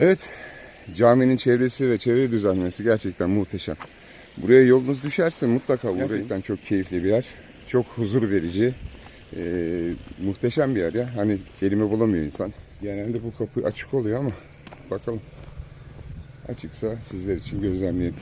Evet, caminin çevresi ve çevre düzenlemesi gerçekten muhteşem. Buraya yolunuz düşerse mutlaka uğrayın. Gerçekten çok keyifli bir yer. Çok huzur verici. Ee, muhteşem bir yer ya. Hani kelime bulamıyor insan. Genelde bu kapı açık oluyor ama bakalım. Açıksa sizler için gözlemleyelim.